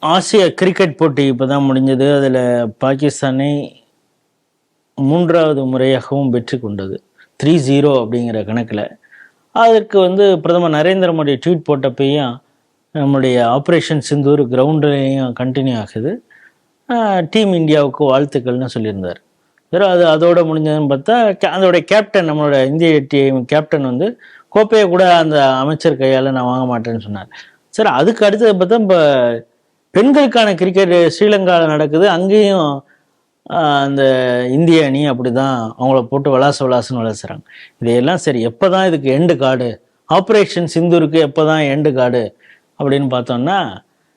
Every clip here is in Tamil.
ஆசிய கிரிக்கெட் போட்டி இப்போ தான் முடிஞ்சது. அதில் பாகிஸ்தானை மூன்றாவது முறையாகவும் வெற்றி கொண்டது. த்ரீ ஜீரோ அப்படிங்கிற கணக்கில். அதற்கு வந்து பிரதமர் நரேந்திர மோடி ட்வீட் போட்டப்பையும் நம்முடைய ஆப்ரேஷன் சிந்தூர் கிரவுண்ட்லேயும் கண்டினியூ ஆகுது. டீம் இந்தியாவுக்கு வாழ்த்துக்கள்னு சொல்லியிருந்தார். வெறும் அது அதோட முடிஞ்சதுன்னு பார்த்தா கே- அதோடைய கேப்டன் நம்மளோட இந்திய டீம் கேப்டன் வந்து கோப்பையை கூட அந்த அமைச்சர் கையால் நான் வாங்க மாட்டேன்னு சொன்னார். சரி அதுக்கு அடுத்தது பார்த்தா இப்போ பெண்களுக்கான கிரிக்கெட் ஸ்ரீலங்காவில் நடக்குது. அங்கேயும் அந்த இந்திய அணி அப்படி தான் அவங்கள போட்டு விளாச விளாசுன்னு விளாசுறாங்க இதையெல்லாம் சரி எப்போ தான் இதுக்கு எண்டு காடு? ஆப்ரேஷன் சிந்தூருக்கு எப்போ தான் எண்டு காடு? அப்படின்னு பார்த்தோம்னா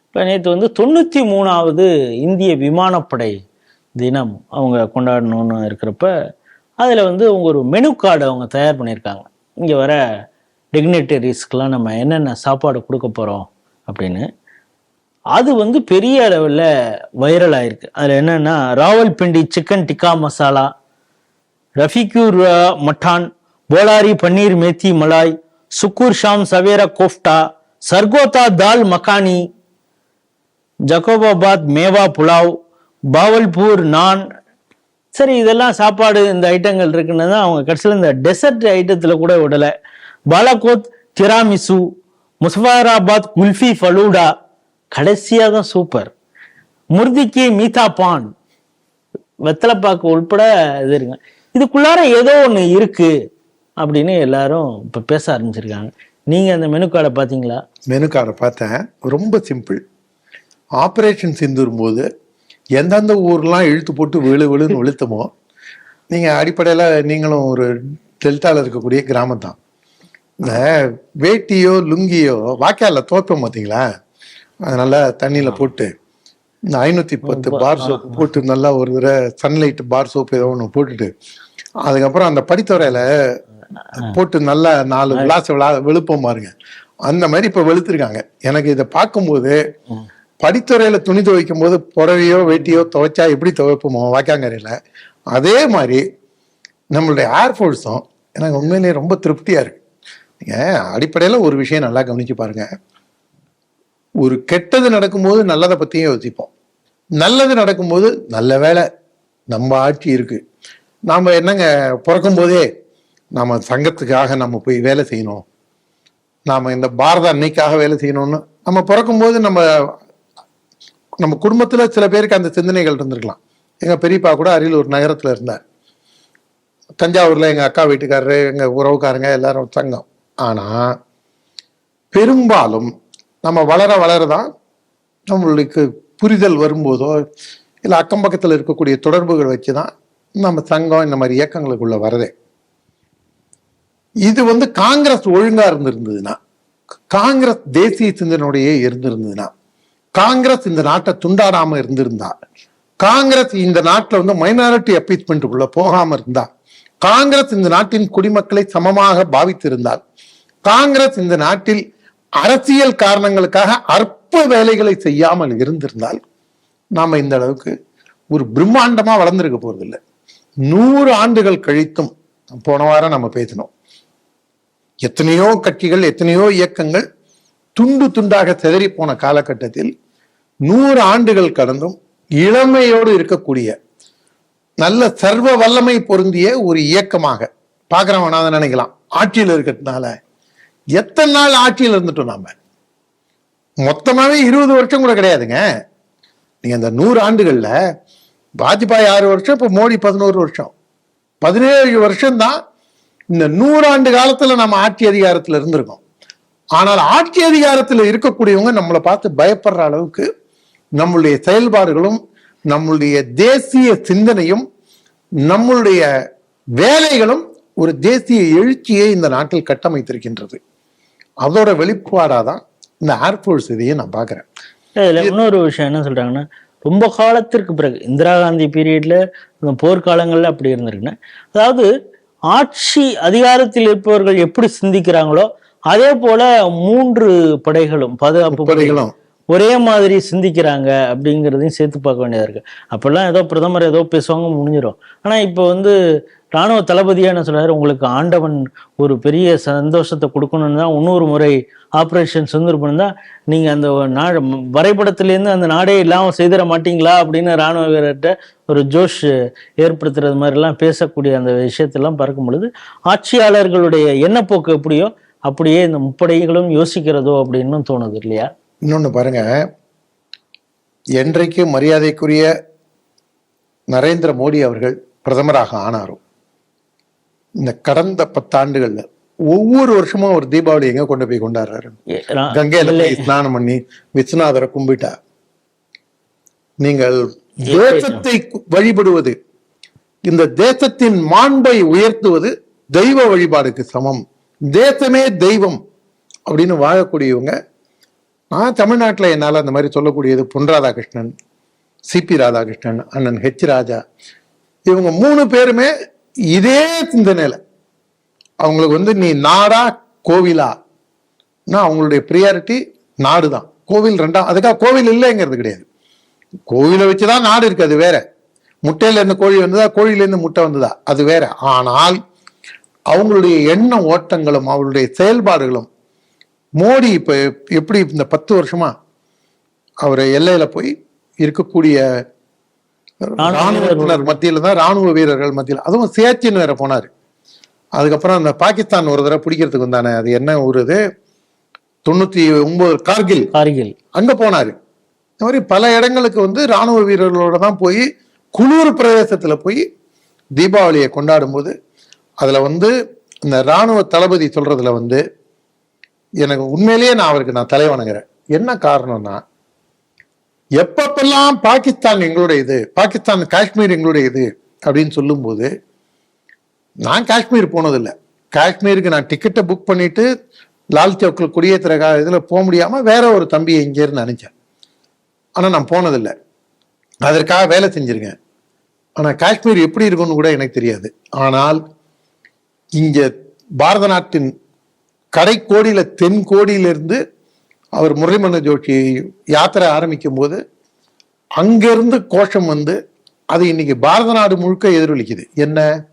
இப்போ நேற்று வந்து தொண்ணூற்றி மூணாவது இந்திய விமானப்படை தினம் அவங்க கொண்டாடணும்னு இருக்கிறப்ப அதில் வந்து அவங்க ஒரு மெனு கார்டு அவங்க தயார் பண்ணியிருக்காங்க. இங்கே வர டிக்னிட்டரிஸ்க்கெலாம் நம்ம என்னென்ன சாப்பாடு கொடுக்க போகிறோம் அப்படின்னு. அது வந்து பெரிய அளவில் வைரல் ஆயிருக்கு. அதில் என்னென்னா ராவல்பிண்டி சிக்கன் டிக்கா மசாலா ரஃபிக்யூர் மட்டான் போலாரி பன்னீர் மேத்தி மலாய் சுக்கூர் ஷாம் சவேரா கோஃப்டா சர்கோதா தால் மக்கானி ஜகோபாபாத் மேவா புலாவ் பாவல்பூர் நான் சரி இதெல்லாம் சாப்பாடு இந்த ஐட்டங்கள் இருக்குன்னு தான் அவங்க கடைசியில் இந்த டெசர்ட் ஐட்டத்தில் கூட விடலை. பாலாகோத் திராமிசு முசஃபராபாத் குல்ஃபி ஃபலூடா கடைசியாக தான் சூப்பர். முருதிக்கு மீதா பான். வெத்தலைப்பாக்கு உள்பட இது இருக்குங்க இதுக்குள்ளார ஏதோ ஒன்று இருக்கு அப்படின்னு எல்லாரும் இப்போ பேச ஆரம்பிச்சிருக்காங்க. நீங்கள் அந்த மெனு கார்டை பார்த்தீங்களா மெனு கார்டை பார்த்தேன். ரொம்ப சிம்பிள் ஆப்ரேஷன் சிந்துரும் போது எந்தெந்த ஊர்லாம் இழுத்து போட்டு விழு விழுன்னு விழுத்தமோ நீங்கள் அடிப்படையில் நீங்களும் ஒரு டெல்டாவில் இருக்கக்கூடிய கிராமம் தான் இந்த வேட்டியோ லுங்கியோ வாய்க்காலில் தோப்போம் பார்த்தீங்களா அது நல்லா தண்ணியில் போட்டு இந்த ஐநூற்றி பத்து பார் சோப் போட்டு நல்லா ஒரு தடவை சன்லைட் பார் சோப் ஏதோ ஒன்று போட்டுட்டு அதுக்கப்புறம் அந்த படித்துறையில் போட்டு நல்லா நாலு விளாச விளா வெளுப்போம் பாருங்க. அந்த மாதிரி இப்ப வெளுத்திருக்காங்க. எனக்கு இதை பார்க்கும்போது படித்துறையில துணி துவைக்கும் போது புடவையோ வேட்டியோ துவைச்சா எப்படி துவைப்போமோ வாக்காங்கரையில அதே மாதிரி நம்மளுடைய ஏர்ஃபோர்ஸும் எனக்கு உண்மையிலேயே ரொம்ப திருப்தியா இருக்கு. நீங்க அடிப்படையில ஒரு விஷயம் நல்லா கவனிச்சு பாருங்க. ஒரு கெட்டது நடக்கும்போது நல்லதை பற்றியும் யோசிப்போம். நல்லது நடக்கும்போது நல்ல வேலை. நம்ம ஆட்சி இருக்கு. நாம் என்னங்க பிறக்கும் போதே நாம் சங்கத்துக்காக நம்ம போய் வேலை செய்யணும். நாம் இந்த பாரத அன்னைக்காக வேலை செய்யணும்னு நம்ம பிறக்கும்போது நம்ம நம்ம குடும்பத்தில் சில பேருக்கு அந்த சிந்தனைகள் இருந்திருக்கலாம். எங்கள் பெரியப்பா கூட அரியலூர் நகரத்தில் இருந்தார். தஞ்சாவூரில் எங்கள் அக்கா வீட்டுக்காரரு எங்கள் உறவுக்காரங்க எல்லாரும் சங்கம். ஆனால் பெரும்பாலும் நம்ம வளர வளரதான் நம்மளுக்கு புரிதல் வரும்போதோ இல்லை அக்கம் பக்கத்தில் இருக்கக்கூடிய தொடர்புகள் வச்சு தான் நம்ம சங்கம் இந்த மாதிரி இயக்கங்களுக்குள்ள வரதே இது வந்து காங்கிரஸ் ஒழுங்கா இருந்திருந்ததுன்னா காங்கிரஸ் தேசிய சிந்தனையோடையே இருந்திருந்ததுன்னா காங்கிரஸ் இந்த நாட்டை துண்டாடாம இருந்திருந்தா காங்கிரஸ் இந்த நாட்டில் வந்து மைனாரிட்டி அப்பீஸ்மெண்ட்டுக்குள்ள போகாம இருந்தா காங்கிரஸ் இந்த நாட்டின் குடிமக்களை சமமாக பாவித்திருந்தால் காங்கிரஸ் இந்த நாட்டில் அரசியல் காரணங்களுக்காக அற்ப வேலைகளை செய்யாமல் இருந்திருந்தால் நாம இந்த அளவுக்கு ஒரு பிரம்மாண்டமா வளர்ந்துருக்க போறதில்லை. நூறு ஆண்டுகள் கழித்தும் போன வாரம் நம்ம பேசினோம். எத்தனையோ கட்சிகள் எத்தனையோ இயக்கங்கள் துண்டு துண்டாக செதறி போன காலகட்டத்தில் நூறு ஆண்டுகள் கடந்தும் இளமையோடு இருக்கக்கூடிய நல்ல சர்வ வல்லமை பொருந்திய ஒரு இயக்கமாக பார்க்குறவனாதான் நினைக்கலாம் ஆட்சியில் இருக்கிறதுனால எத்தனை நாள் ஆட்சியில் இருந்துட்டோம் நாம? மொத்தமாவே இருபது வருஷம் கூட கிடையாதுங்க. நீங்க அந்த நூறு ஆண்டுகள்ல வாஜ்பாய் ஆறு வருஷம் இப்ப மோடி பதினோரு வருஷம். பதினேழு வருஷம் தான் இந்த நூறாண்டு காலத்துல நம்ம ஆட்சி அதிகாரத்துல இருந்திருக்கோம். ஆனால் ஆட்சி அதிகாரத்துல இருக்கக்கூடியவங்க நம்மளை பார்த்து பயப்படுற அளவுக்கு நம்மளுடைய செயல்பாடுகளும் நம்மளுடைய தேசிய சிந்தனையும் நம்மளுடைய வேலைகளும் ஒரு தேசிய எழுச்சியை இந்த நாட்டில் கட்டமைத்திருக்கின்றது. அதோட வெளிப்பாடாதான் இந்த ஏர்ஃபோர்ஸ் இதையே நான் பார்க்கிறேன். இதுல இன்னொரு விஷயம் என்ன சொல்றாங்கன்னா ரொம்ப காலத்திற்கு பிறகு இந்திரா காந்தி பீரியட்ல இந்த போர்க்காலங்கள்ல அப்படி இருந்திருக்குன்னா. அதாவது ஆட்சி அதிகாரத்தில் இருப்பவர்கள் எப்படி சிந்திக்கிறாங்களோ அதே போல மூன்று படைகளும் பாதுகாப்பு படை படைகளும் ஒரே மாதிரி சிந்திக்கிறாங்க அப்படிங்கிறதையும் சேர்த்து பார்க்க வேண்டியதாக இருக்குது அப்போல்லாம் ஏதோ பிரதமர் ஏதோ பேசுவாங்க முடிஞ்சிடும் ஆனால் இப்போ வந்து ராணுவ தளபதியான என்ன உங்களுக்கு ஆண்டவன் ஒரு பெரிய சந்தோஷத்தை கொடுக்கணும்னு தான் இன்னொரு முறை ஆப்ரேஷன் சுந்தர் தான். நீங்கள் அந்த நாடு வரைபடத்துலேருந்து அந்த நாடே இல்லாமல் செய்திட மாட்டீங்களா? அப்படின்னு ராணுவ வீரர்கிட்ட ஒரு ஜோஷ் ஏற்படுத்துறது மாதிரிலாம் பேசக்கூடிய அந்த விஷயத்தெல்லாம் பார்க்கும் பொழுது ஆட்சியாளர்களுடைய எண்ணப்போக்கு எப்படியோ அப்படியே இந்த முப்படைகளும் யோசிக்கிறதோ அப்படின்னு தோணுது இல்லையா? இன்னொன்னு பாருங்க. என்றைக்கு மரியாதைக்குரிய நரேந்திர மோடி அவர்கள் பிரதமராக ஆனாரோ இந்த கடந்த பத்தாண்டுகள்ல ஒவ்வொரு வருஷமும் ஒரு தீபாவளி எங்க கொண்டு போய் கொண்டாடுறாரு? கங்கையில ஸ்நானம் பண்ணி விஸ்வநாதரை கும்பிட்டா. நீங்கள் தேசத்தை வழிபடுவது இந்த தேசத்தின் மாண்பை உயர்த்துவது தெய்வ வழிபாடுக்கு சமம். தேசமே தெய்வம் அப்படின்னு வாழக்கூடியவங்க நான் தமிழ்நாட்டில் என்னால் அந்த மாதிரி சொல்லக்கூடியது பொன் ராதாகிருஷ்ணன் சிபி ராதாகிருஷ்ணன் அண்ணன் ஹெச் ராஜா. இவங்க மூணு பேருமே இதே சிந்தனையில். அவங்களுக்கு வந்து நீ நாடா கோவிலா? அவங்களுடைய ப்ரியாரிட்டி நாடு தான் கோவில் ரெண்டாம் அதுக்காக கோவில் இல்லைங்கிறது கிடையாது. கோவிலை வச்சு தான் நாடு இருக்குது அது வேற. முட்டையிலேருந்து கோழி வந்ததா கோழியிலேருந்து முட்டை வந்ததா? அது வேற. ஆனால் அவங்களுடைய எண்ண ஓட்டங்களும் அவருடைய செயல்பாடுகளும் மோடி இப்ப எப்படி இந்த பத்து வருஷமா அவர் எல்லையில போய் இருக்கக்கூடிய ராணுவத்தினர் மத்தியில தான் ராணுவ வீரர்கள் மத்தியில் அதுவும் சியாச்சின் வேற போனாரு. அதுக்கப்புறம் அந்த பாகிஸ்தான் ஒரு தடவை பிடிக்கிறதுக்கு வந்தானே அது என்ன ஊர் இது? தொண்ணூத்தி ஒன்பது கார்கில். கார்கில். அங்க போனாரு. இந்த மாதிரி பல இடங்களுக்கு வந்து ராணுவ வீரர்களோட தான் போய் குளூர் பிரதேசத்துல போய் தீபாவளியை கொண்டாடும் போது அதுல வந்து இந்த ராணுவ தளபதி சொல்றதுல வந்து எனக்கு உண்மையிலேயே நான் அவருக்கு நான் தலை வணங்குறேன். என்ன காரணம்னா எப்பப்பெல்லாம் பாகிஸ்தான் எங்களுடைய இது பாகிஸ்தான் காஷ்மீர் எங்களுடைய இது அப்படின்னு சொல்லும்போது நான் காஷ்மீர் போனதில்லை. காஷ்மீருக்கு நான் டிக்கெட்டை புக் பண்ணிட்டு லால் சவுக்கில் குடியேற்றுற இதில் போக முடியாமல் வேற ஒரு தம்பியை இங்கேருந்து நினைச்சேன் ஆனால் நான் போனதில்லை. அதற்காக வேலை செஞ்சுருக்கேன். ஆனால் காஷ்மீர் எப்படி இருக்கும்னு கூட எனக்கு தெரியாது. ஆனால் இங்கே பாரத நாட்டின் கடைக்கோடியில் தென்கோடியிலிருந்து அவர் முரளிமன்ன ஜோஷி யாத்திரை ஆரம்பிக்கும் போது அங்கிருந்து கோஷம் வந்து அது இன்னைக்கு பாரத நாடு முழுக்க எதிரொலிக்குது. என்ன?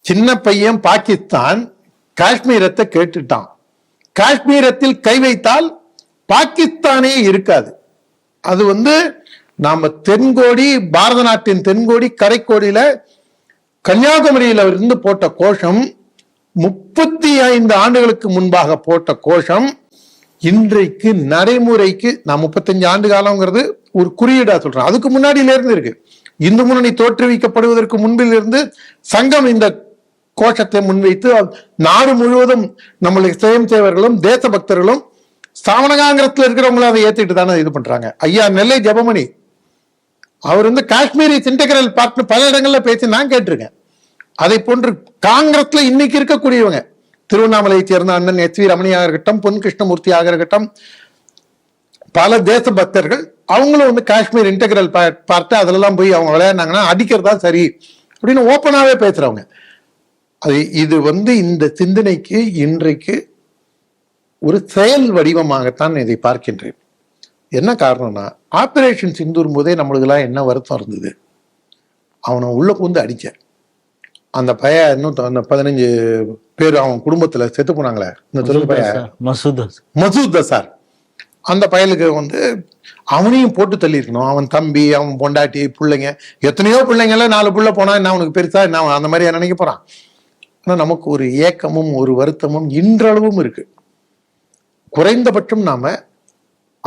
சின்ன பையன் பாகிஸ்தான் காஷ்மீரத்தை கேட்டுட்டான். காஷ்மீரத்தில் கை வைத்தால் பாகிஸ்தானே இருக்காது. அது வந்து நாம தென்கோடி பாரத நாட்டின் தென்கோடி கரைக்கோடியில கன்னியாகுமரியில இருந்து போட்ட கோஷம் முப்பத்தி ஐந்து ஆண்டுகளுக்கு முன்பாக போட்ட கோஷம் இன்றைக்கு நடைமுறைக்கு நான் முப்பத்தஞ்சு ஆண்டு காலங்கிறது ஒரு குறியீடா சொல்றேன். அதுக்கு முன்னாடியில இருந்து இருக்கு. இந்து முன்னணி தோற்றுவிக்கப்படுவதற்கு முன்பில் இருந்து சங்கம் இந்த கோஷத்தை முன்வைத்து நாடு முழுவதும் நம்மளுடைய சுயம் சேவர்களும் தேசபக்தர்களும் பக்தர்களும் இருக்கிறவங்களும் அதை ஏத்திட்டு தானே இது பண்றாங்க. ஐயா நெல்லை ஜெபமணி அவர் வந்து காஷ்மீரி சிண்டகரல் பார்ட்னர் பல இடங்கள்ல பேசி நான் கேட்டிருக்கேன். அதை போன்று காங்கிரஸ்ல இன்னைக்கு இருக்கக்கூடியவங்க திருவண்ணாமலையை சேர்ந்த அண்ணன் எச் வி ரமணியாக இருக்கட்டும் பொன் கிருஷ்ணமூர்த்தியாக இருக்கட்டும் பல தேச பக்தர்கள் அவங்களும் வந்து காஷ்மீர் இன்டெகிரல் பார்ட்டு அதிலெல்லாம் போய் அவங்க விளையாடினாங்கன்னா அடிக்கிறதா சரி அப்படின்னு ஓப்பனாகவே பேசுறவங்க. அது இது வந்து இந்த சிந்தனைக்கு இன்றைக்கு ஒரு செயல் வடிவமாகத்தான் இதை பார்க்கின்றேன். என்ன காரணம்னா ஆபரேஷன் சிந்தூர் போதே நம்மளுக்கெல்லாம் என்ன வருத்தம் இருந்தது? அவனை உள்ள புந்து அடித்தேன் அந்த பைய இன்னும் பதினஞ்சு பேர் அவன் குடும்பத்துல செத்து போனாங்களே. இந்த தொழில் பைய மசூத். மசூத் சார். அந்த பயலுக்கு வந்து அவனையும் போட்டு தள்ளியிருக்கணும். அவன் தம்பி அவன் பொண்டாட்டி பிள்ளைங்க. எத்தனையோ பிள்ளைங்கள நாலு புள்ள போனா என்ன அவனுக்கு பெருசா என்ன அந்த மாதிரி நினைக்க போறான். ஆனா நமக்கு ஒரு ஏக்கமும் ஒரு வருத்தமும் இன்றளவும் இருக்கு. குறைந்தபட்சம் நாம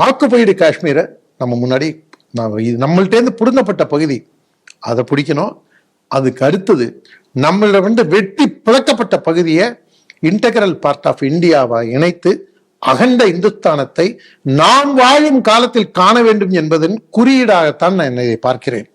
ஆக்குபைடு காஷ்மீரை நம்ம முன்னாடி நாம இது நம்மள்ட்டேருந்து புடுங்கப்பட்ட பகுதி. அதை பிடிக்கணும். அதுக்கு அடுத்தது நம்மள வந்து வெட்டி பிளக்கப்பட்ட பகுதியை இன்டெகரல் பார்ட் ஆஃப் இந்தியாவா இணைத்து அகண்ட இந்துஸ்தானத்தை நாம் வாழும் காலத்தில் காண வேண்டும் என்பதன் குறியீடாகத்தான் நான் இதை பார்க்கிறேன்.